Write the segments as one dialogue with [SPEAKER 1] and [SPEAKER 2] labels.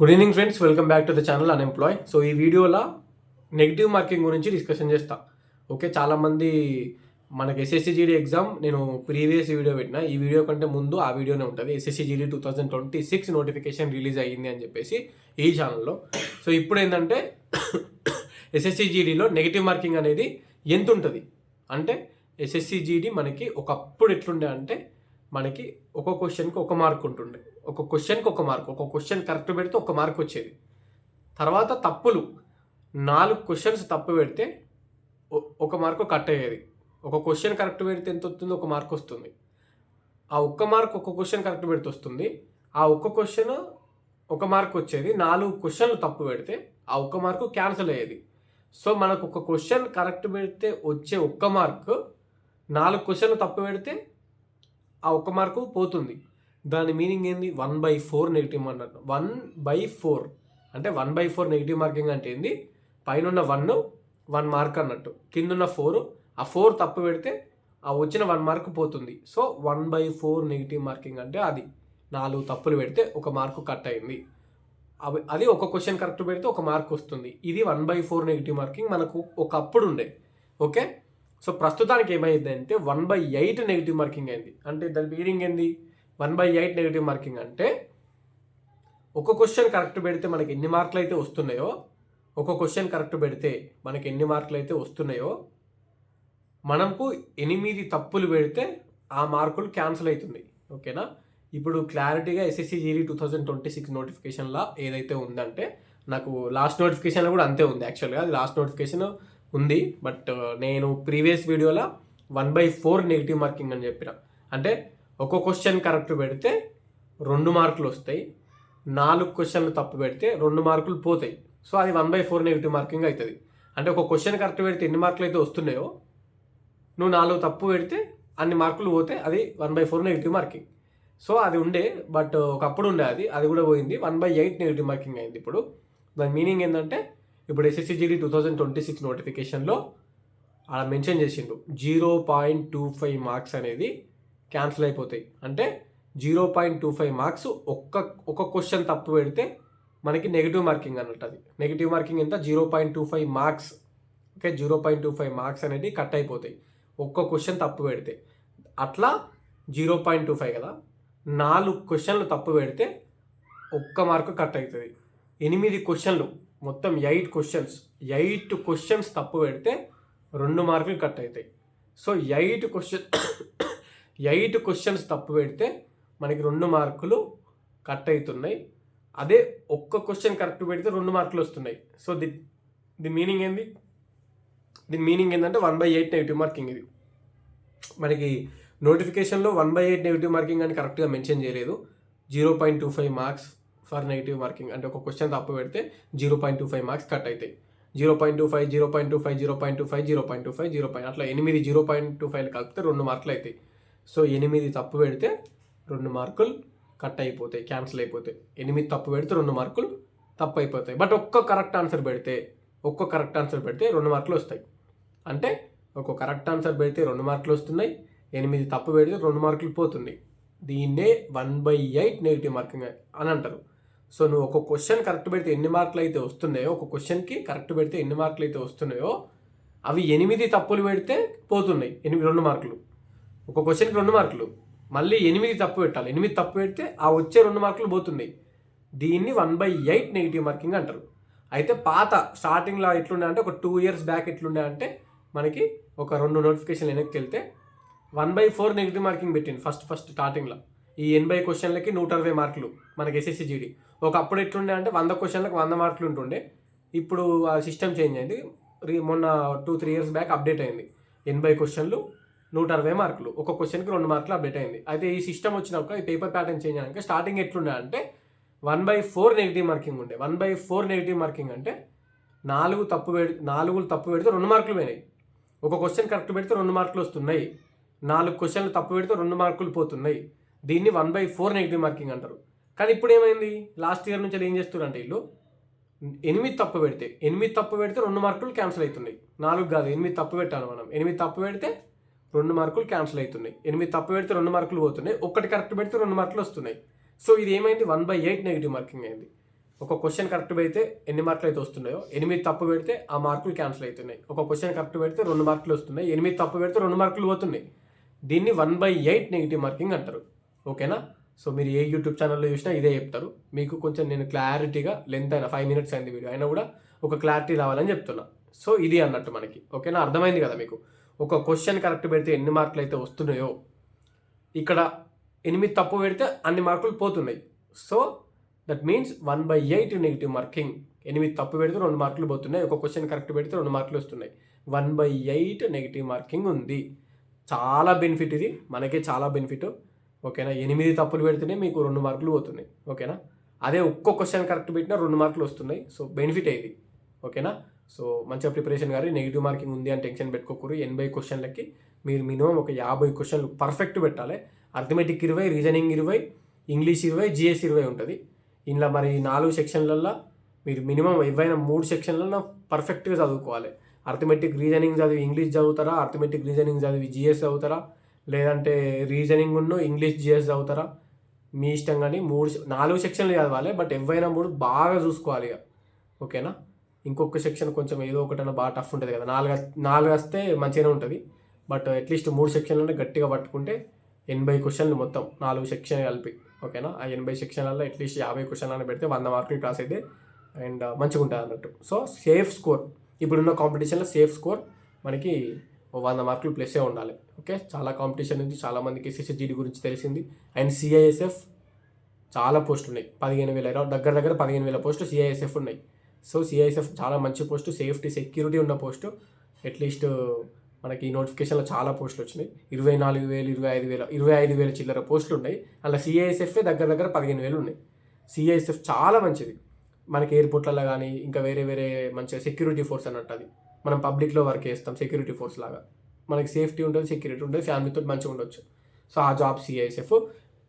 [SPEAKER 1] Good evening friends welcome back to the channel unemploy so ఈ వీడియోలో negative marking గురించి discussion చేస్తా. Okay చాలామంది మనకి ఎస్ఎస్సిజీడీ ఎగ్జామ్ నేను ప్రీవియస్ వీడియో పెట్టిన. ఈ వీడియో కంటే ముందు ఆ వీడియోనే ఉంటుంది. SSC GD two thousand twenty six notification release అయ్యింది అని చెప్పేసి ఈ ఛానల్లో సో ఇప్పుడు ఏంటంటే ఎస్ఎస్సీ జీడీలో నెగిటివ్ మార్కింగ్ అనేది ఎంత ఉంటుంది అంటే ఎస్ఎస్సీ జీడీ మనకి ఒకప్పుడు ఎట్లుండే అంటే మనకి ఒక క్వశ్చన్కి ఒక మార్క్ ఉంటుండే. ఒక క్వశ్చన్కి ఒక మార్క్ ఒక క్వశ్చన్ కరెక్ట్ పెడితే ఒక మార్క్ వచ్చేది. తర్వాత తప్పులు నాలుగు క్వశ్చన్స్ తప్పు పెడితే ఒక మార్కు కట్ అయ్యేది. ఒక క్వశ్చన్ కరెక్ట్ పెడితే ఎంత వస్తుంది? ఒక మార్క్ వస్తుంది. ఆ ఒక్క మార్క్ ఒక క్వశ్చన్ కరెక్ట్ పెడితే వస్తుంది. ఆ ఒక్క క్వశ్చన్ ఒక మార్క్ వచ్చేది. నాలుగు క్వశ్చన్లు తప్పు పెడితే ఆ ఒక్క మార్కు క్యాన్సిల్ అయ్యేది. సో మనకు ఒక క్వశ్చన్ కరెక్ట్ పెడితే వచ్చే ఒక్క మార్క్ నాలుగు క్వశ్చన్లు తప్పు పెడితే ఆ ఒక్క మార్కు పోతుంది. దాని మీనింగ్ ఏంది? వన్ బై ఫోర్ నెగిటివ్ అన్నట్టు వన్ బై ఫోర్. అంటే one by four negative marking అంటే ఏంది? పైన ఉన్న వన్ వన్ మార్క్ అన్నట్టు. కింద ఉన్న ఫోర్. ఆ ఫోర్ తప్పు పెడితే ఆ వచ్చిన వన్ మార్క్ పోతుంది. So one by four negative marking అంటే అది. నాలుగు తప్పులు పెడితే ఒక మార్కు కట్ అయింది. అవి అది ఒక క్వశ్చన్ కరెక్ట్ పెడితే ఒక మార్క్ వస్తుంది. ఇది one by four negative marking మనకు ఒకప్పుడు ఉండే. ఓకే? సో ప్రస్తుతానికి ఏమైంది అంటే one by eight negative marking అయింది. అంటే దాని మీనింగ్ ఏంది? One by eight negative marking అంటే ఒక క్వశ్చన్ కరెక్ట్ పెడితే మనకి ఎన్ని మార్కులు అయితే వస్తున్నాయో ఒక క్వశ్చన్ కరెక్ట్ పెడితే మనకి ఎన్ని మార్కులు అయితే వస్తున్నాయో మనకు ఎనిమిది తప్పులు పెడితే ఆ మార్కులు క్యాన్సిల్ అవుతుంది ఓకేనా? ఇప్పుడు క్లారిటీగా SSC GD two thousand twenty six నోటిఫికేషన్లో ఏదైతే ఉందంటే నాకు లాస్ట్ నోటిఫికేషన్లో కూడా అంతే ఉంది. యాక్చువల్గా అది లాస్ట్ నోటిఫికేషన్ ఉంది బట్ నేను ప్రీవియస్ వీడియోలో one by four negative marking అని చెప్పిన. అంటే ఒక క్వశ్చన్ కరెక్ట్ పెడితే రెండు మార్కులు వస్తాయి నాలుగు క్వశ్చన్లు తప్పు పెడితే రెండు మార్కులు పోతాయి. సో అది one by four negative marking అవుతుంది. అంటే ఒక క్వశ్చన్ కరెక్ట్ పెడితే ఎన్ని మార్కులు అయితే వస్తున్నాయో నువ్వు నాలుగు తప్పు పెడితే అన్ని మార్కులు పోతే అది one by four negative marking. So అది ఉండే బట్ ఒకప్పుడు ఉండే అది అది కూడా పోయింది. One by eight negative marking అయింది ఇప్పుడు. దాని మీనింగ్ ఏంటంటే ఇప్పుడు SSC GD two thousand twenty six నోటిఫికేషన్లో అలా మెన్షన్ చేసిండు. Zero point two five marks అనేది క్యాన్సిల్ అయిపోతాయి. అంటే zero point two five marks ఒక్క ఒక క్వశ్చన్ తప్పు పెడితే మనకి నెగిటివ్ మార్కింగ్ అన్నట్టు అది. నెగిటివ్ మార్కింగ్ ఎంత? Zero point two five marks okay zero point two five marks అనేది కట్ అయిపోతాయి. ఒక్క క్వశ్చన్ తప్పు పెడితే. అట్లా జీరో పాయింట్ టూ ఫైవ్ కదా? నాలుగు క్వశ్చన్లు తప్పు పెడితే ఒక్క మార్కు కట్ అవుతుంది. ఎనిమిది క్వశ్చన్లు మొత్తం ఎయిట్ క్వశ్చన్స్ ఎయిట్ క్వశ్చన్స్ తప్పు పెడితే రెండు మార్కులు కట్ అవుతాయి so eight question eight questions తప్పు పెడితే మనకి రెండు మార్కులు కట్ అవుతున్నాయి అదే ఒక్క క్వశ్చన్ కరెక్ట్ పెడితే రెండు మార్కులు వస్తున్నాయి. సో ది ది మీనింగ్ ఏంది? దీని మీనింగ్ ఏంటంటే one by eight negative marking ఇది. మనకి నోటిఫికేషన్లో one by eight negative marking అని కరెక్ట్గా మెన్షన్ చేయలేదు. Zero point two five marks for negative marking అంటే ఒక క్వశ్చన్ తప్పు పెడితే zero point two five marks cut అవుతాయి zero point two five zero point two five zero point two five zero point two five zero point అట్లా ఎనిమిది zero point two five కలిపితే రెండు మార్కులు అవుతాయి సో ఎనిమిది తప్పు పెడితే రెండు మార్కులు కట్ అయిపోతాయి క్యాన్సిల్ అయిపోతాయి. ఎనిమిది తప్పు పెడితే రెండు మార్కులు తప్పు అయిపోతాయి. బట్ ఒక్క కరెక్ట్ ఆన్సర్ పెడితే ఒక్క కరెక్ట్ ఆన్సర్ పెడితే రెండు మార్కులు వస్తాయి. అంటే ఒక కరెక్ట్ ఆన్సర్ పెడితే రెండు మార్కులు వస్తున్నాయి ఎనిమిది తప్పు పెడితే రెండు మార్కులు పోతున్నాయి. దీన్నే one by eight negative marking అని అంటారు. సో నువ్వు ఒక క్వశ్చన్ కరెక్ట్ పెడితే ఎన్ని మార్కులు అయితే వస్తున్నాయో ఒక క్వశ్చన్కి కరెక్ట్ పెడితే ఎన్ని మార్కులు అయితే వస్తున్నాయో అవి ఎనిమిది తప్పులు పెడితే పోతున్నాయి. ఎనిమిది రెండు మార్కులు. ఒక క్వశ్చన్కి రెండు మార్కులు. మళ్ళీ ఎనిమిది తప్పు పెట్టాలి. ఎనిమిది తప్పు పెడితే ఆ వచ్చే రెండు మార్కులు పోతున్నాయి. దీన్ని one by eight negative marking అంటారు. అయితే పాత స్టార్టింగ్లో ఎట్లుండే అంటే ఒక టూ ఇయర్స్ బ్యాక్ ఎట్లుండే అంటే మనకి ఒక రెండు నోటిఫికేషన్ వెనక్కి వెళ్తే one by four negative marking పెట్టింది ఫస్ట్ ఫస్ట్ స్టార్టింగ్లో ఈ ఎనభై క్వశ్చన్లకి నూట అరవై మార్కులు మనకి ఎస్ఎస్సి జీడీ ఒకప్పుడు ఎట్లుండే అంటే వంద క్వశ్చన్లకు వంద మార్కులు ఉంటుండే. ఇప్పుడు ఆ సిస్టమ్ చేంజ్ అయింది. రీ మొన్న two three years back update అయింది. ఎనభై క్వశ్చన్లు నూట అరవై మార్కులు. ఒక క్వశ్చన్కి రెండు మార్కులు అప్డేట్ అయింది. అయితే ఈ సిస్టమ్ వచ్చినాక ఈ పేపర్ ప్యాటర్న్ చేంజ్ అయ్యాక స్టార్టింగ్ ఎట్లుండే అంటే one by four negative marking ఉండే. One by four negative marking అంటే నాలుగు తప్పు పెడి నాలుగు తప్పు పెడితే రెండు మార్కులు పోయినాయి. ఒక క్వశ్చన్ కరెక్ట్ పెడితే రెండు మార్కులు వస్తున్నాయి. నాలుగు క్వశ్చన్లు తప్పు పెడితే రెండు మార్కులు పోతున్నాయి. దీన్ని one by four negative marking అంటారు. కానీ ఇప్పుడు ఏమైంది? లాస్ట్ ఇయర్ నుంచి ఏం చేస్తున్నారంటే వీళ్ళు? ఎనిమిది తప్పు పెడితే ఎనిమిది తప్పు పెడితే రెండు మార్కులు క్యాన్సిల్ అవుతున్నాయి. నాలుగు కాదు ఎనిమిది తప్పు పెట్టాను మనం. ఎనిమిది తప్పు పెడితే రెండు మార్కులు క్యాన్సిల్ అవుతున్నాయి. ఎనిమిది తప్పు పెడితే రెండు మార్కులు పోతున్నాయి. ఒకటి కరెక్ట్ పెడితే రెండు మార్కులు వస్తున్నాయి. సో ఇది ఏమైంది? One by eight negative marking అయింది. ఒక క్వశ్చన్ కరెక్ట్ పెడితే ఎన్ని మార్కులు అయితే వస్తున్నాయో? ఎనిమిది తప్పు పెడితే ఆ మార్కులు క్యాన్సిల్ అవుతున్నాయి. ఒక క్వశ్చన్ కరెక్ట్ పెడితే రెండు మార్కులు వస్తున్నాయి. ఎనిమిది తప్పు పెడితే రెండు మార్కులు పోతున్నాయి. దీన్ని one by eight negative marking అంటారు. ఓకేనా? సో మీరు ఏ యూట్యూబ్ ఛానల్లో చూసినా ఇదే చెప్తారు. మీకు కొంచెం నేను క్లారిటీగా లెంత్ అయినా ఫైవ్ మినిట్స్ అయింది వీడియో అయినా కూడా ఒక క్లారిటీ రావాలని చెప్తున్నా. సో ఇది అన్నట్టు మనకి. ఓకేనా? అర్థమైంది కదా మీకు? ఒక క్వశ్చన్ కరెక్ట్ పెడితే ఎన్ని మార్కులు అయితే వస్తున్నాయో? ఇక్కడ ఎనిమిది తప్పు పెడితే అన్ని మార్కులు పోతున్నాయి. So that means one by eight negative marking ఎనిమిది తప్పు పెడితే రెండు మార్కులు పోతున్నాయి. ఒక క్వశ్చన్ కరెక్ట్ పెడితే రెండు మార్కులు వస్తున్నాయి. One by eight negative marking ఉంది. చాలా బెనిఫిట్ ఇది. మనకే చాలా బెనిఫిట్ ఓకేనా? ఎనిమిది తప్పులు పెడితేనే మీకు రెండు మార్కులు పోతున్నాయి. ఓకేనా? అదే ఒక్క క్వశ్చన్ కరెక్ట్ పెట్టినా రెండు మార్కులు వస్తున్నాయి. సో బెనిఫిట్ ఇది. ఓకేనా? సో మంచిగా ప్రిపరేషన్ కానీ నెగిటివ్ మార్కింగ్ ఉంది అని టెన్షన్ పెట్టుకోకూరు ఎనభై క్వశ్చన్లకి మీరు మినిమం ఒక యాభై క్వశ్చన్లు పర్ఫెక్ట్ పెట్టాలి. అర్థమెటిక్ ఇరవై రీజనింగ్ ఇరవై ఇంగ్లీష్ ఇరవై జిఎస్ ఇరవై ఉంటుంది. ఇందులో మరి నాలుగు సెక్షన్లల్లో మీరు మినిమం ఏవైనా మూడు సెక్షన్లలో పర్ఫెక్ట్గా చదువుకోవాలి. అర్థమెటిక్ రీజనింగ్ చదివి ఇంగ్లీష్ చదువుతారా? అర్థమెటిక్ రీజనింగ్ చదివి జిఎస్ చదువుతారా? లేదంటే రీజనింగ్ ఉన్న ఇంగ్లీష్ జిఎస్ చదువుతారా? మీ ఇష్టం కానీ మూడు నాలుగు సెక్షన్లు చదవాలి బట్ ఎవైనా మూడు బాగా చూసుకోవాలి ఇక. ఓకేనా ఇంకొక సెక్షన్ కొంచెం ఏదో ఒకటైనా బాగా టఫ్ ఉంటుంది కదా. నాలుగు నాలుగు వస్తే మంచిగానే ఉంటుంది. బట్ అట్లీస్ట్ మూడు సెక్షన్లోనే గట్టిగా పట్టుకుంటే ఎనభై క్వశ్చన్లు మొత్తం నాలుగు సెక్షన్ కలిపి. ఓకేనా ఆ ఎనభై సెక్షన్లలో అట్లీస్ట్ యాభై క్వశ్చన్లను పెడితే వంద మార్కులు క్లాస్ అయితే అండ్ మంచిగా ఉంటుంది అన్నట్టు. సో సేఫ్ స్కోర్ ఇప్పుడున్న కాంపిటీషన్లో సేఫ్ స్కోర్ మనకి వంద మార్కులు ప్లస్సే ఉండాలి. ఓకే? చాలా కాంపిటీషన్ ఉంది. చాలామందికి ఎస్ఎస్జిడి గురించి తెలిసింది. అండ్ సిఐఎస్ఎఫ్ చాలా పోస్టులు ఉన్నాయి. పదిహేను వేల ఇరవై దగ్గర దగ్గర పదిహేను వేల పోస్టులు సిఐఎస్ఎఫ్ ఉన్నాయి. సో సిఐఎస్ఎఫ్ చాలా మంచి పోస్టు. సేఫ్టీ సెక్యూరిటీ ఉన్న పోస్టు. అట్లీస్ట్ మనకి నోటిఫికేషన్లో చాలా పోస్టులు వచ్చినాయి. ఇరవై నాలుగు వేలు ఇరవై ఐదు వేల ఇరవై ఐదు వేల చిల్లర పోస్టులు ఉన్నాయి. అలా సిఐఎస్ఎఫ్ దగ్గర దగ్గర పదిహేను వేలు ఉన్నాయి. సిఐఎస్ఎఫ్ చాలా మంచిది. మనకి ఎయిర్పోర్ట్లలో కానీ ఇంకా వేరే వేరే మంచిగా సెక్యూరిటీ ఫోర్స్ అన్నట్టు అది. మనం పబ్లిక్లో వర్క్ చేస్తాం సెక్యూరిటీ ఫోర్స్ లాగా. మనకి సేఫ్టీ ఉంటుంది సెక్యూరిటీ ఉంటుంది ఫ్యామిలీతో మంచిగా ఉండొచ్చు. సో ఆ జాబ్ సిఐఎస్ఎఫ్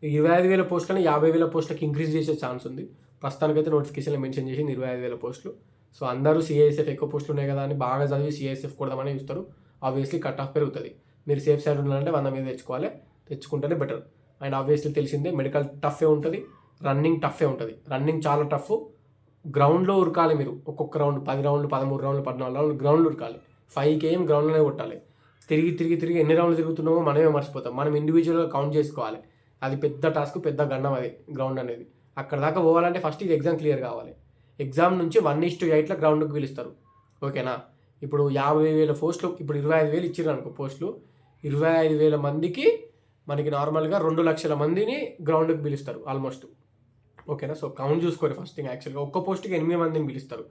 [SPEAKER 1] ఇరవై ఐదు వేల పోస్టులని యాభై వేల పోస్టులకు ఇంక్రీజ్ చేసే ఛాన్స్ ఉంది. ప్రస్తుతానికైతే నోటిఫికేషన్లో మెన్షన్ చేసింది ఇరవై ఐదు వేల పోస్టులు. సో అందరూ సిఐఎస్ఎఫ్ ఎక్కువ పోస్టులు ఉన్నాయి కదా అని బాగా చదివి సిఐఎస్ఎఫ్ కొడదామని చూస్తారు. ఆబ్వియస్లీ కట్ ఆఫ్ పెరుగుతుంది. మీరు సేఫ్ సైడ్ ఉండాలంటే వంద మీద తెచ్చుకోవాలి. తెచ్చుకుంటేనే బెటర్ అండ్ ఆబ్వియస్లీ తెలిసిందే మెడికల్ టఫే ఉంటుంది రన్నింగ్ టఫే ఉంటుంది. రన్నింగ్ చాలా టఫ్ గ్రౌండ్లో ఉరకాలి మీరు. ఒక్కొక్క రౌండ్ పది రౌండ్లు పదమూడు రౌండ్లు పద్నాలుగు రౌండ్లు గ్రౌండ్లో ఉరకాలి. ఫైవ్ కేఎం గ్రౌండ్లోనే కొట్టాలి. తిరిగి తిరిగి తిరిగి ఎన్ని రౌండ్లు తిరుగుతున్నామో మనమే మర్చిపోతాం. మనం ఇండివిజువల్గా కౌంట్ చేసుకోవాలి. అది పెద్ద టాస్క్ పెద్ద గండం అది గ్రౌండ్ అనేది. అక్కడ దాకా పోవాలంటే ఫస్ట్ ఇది ఎగ్జామ్ క్లియర్ కావాలి. ఎగ్జామ్ నుంచి వన్ ఇస్ టు ఎయిట్లో గ్రౌండ్కి పిలుస్తారు. ఓకేనా ఇప్పుడు యాభై వేల పోస్టులు ఇప్పుడు ఇరవై ఐదు వేలు ఇచ్చారు అనుకో పోస్టులు ఇరవై ఐదు వేల మందికి మనకి నార్మల్గా రెండు లక్షల మందిని గ్రౌండ్కి పిలుస్తారు ఆల్మోస్ట్ ఓకేనా? సో కౌంట్ చూసుకోరు ఫస్ట్ థింగ్ యాక్చువల్గా ఒక్క పోస్ట్కి ఎనిమిది మందిని పిలుస్తారు.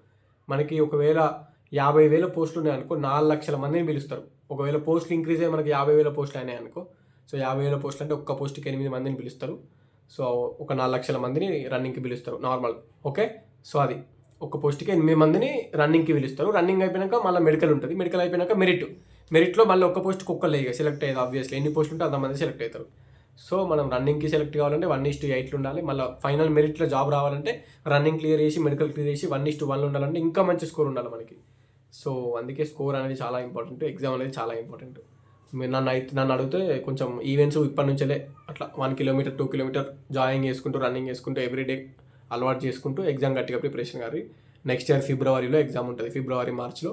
[SPEAKER 1] మనకి ఒకవేళ యాభై వేల పోస్టులు ఉన్నాయి అనుకో నాలుగు లక్షల మందిని పిలుస్తారు. ఒకవేళ పోస్టులు ఇంక్రీజ్ అయ్యి మనకి యాభై వేల పోస్టులు అయినాయి అనుకో సో యాభై వేల పోస్టులు అంటే ఒక్క పోస్ట్కి ఎనిమిది మందిని పిలుస్తారు. సో ఒక నాలుగు లక్షల మందిని రన్నింగ్కి పిలుస్తారు నార్మల్ ఓకే? సో అది. ఒక పోస్ట్కి ఎనిమిది మందిని రన్నింగ్కి పిలుస్తారు. రన్నింగ్ అయిపోయినాక మళ్ళీ మెడికల్ ఉంటుంది. మెడికల్ అయిపోయినాక మెరిట్ మెరిట్లో మళ్ళీ ఒక్క పోస్ట్కి ఒక్కరు ఇక సెలెక్ట్ అయ్యేది ఆబ్వియస్లీ ఎన్ని పోస్టులు ఉంటే అంతమంది సెలెక్ట్ అవుతారు. సో మనం రన్నింగ్కి సెలెక్ట్ కావాలంటే వన్ ఇస్ టు ఎయిట్లు ఉండాలి. మళ్ళీ ఫైనల్ మెరిట్లో జాబ్ రావాలంటే రన్నింగ్ క్లియర్ చేసి మెడికల్ క్లియర్ చేసి వన్ ఇస్ టు వన్ ఉండాలంటే ఇంకా మంచి స్కోర్ ఉండాలి మనకి. సో అందుకే స్కోర్ అనేది చాలా ఇంపార్టెంట్ ఎగ్జామ్ అనేది చాలా ఇంపార్టెంట్ మీరు నన్ను అయితే నన్ను అడిగితే కొంచెం ఈవెంట్స్ ఇప్పటి నుంచే అట్లా one kilometer two kilometer jogging చేసుకుంటూ రన్నింగ్ చేసుకుంటూ ఎవ్రీడే అలవాటు చేసుకుంటూ ఎగ్జామ్ గట్టిగా ప్రిపరేషన్ కానీ నెక్స్ట్ ఇయర్ ఫిబ్రవరిలో ఎగ్జామ్ ఉంటుంది ఫిబ్రవరి మార్చ్లో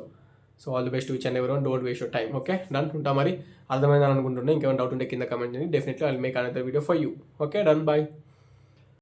[SPEAKER 1] so all the best each and every don't waste your time okay done ఉంటా మరి. అర్థమైందని అనుకుంటున్నా. ఇంకేమైనా డౌట్ ఉంటే కింద కమెంట్ చేయండి. Definitely I make another video for you okay done bye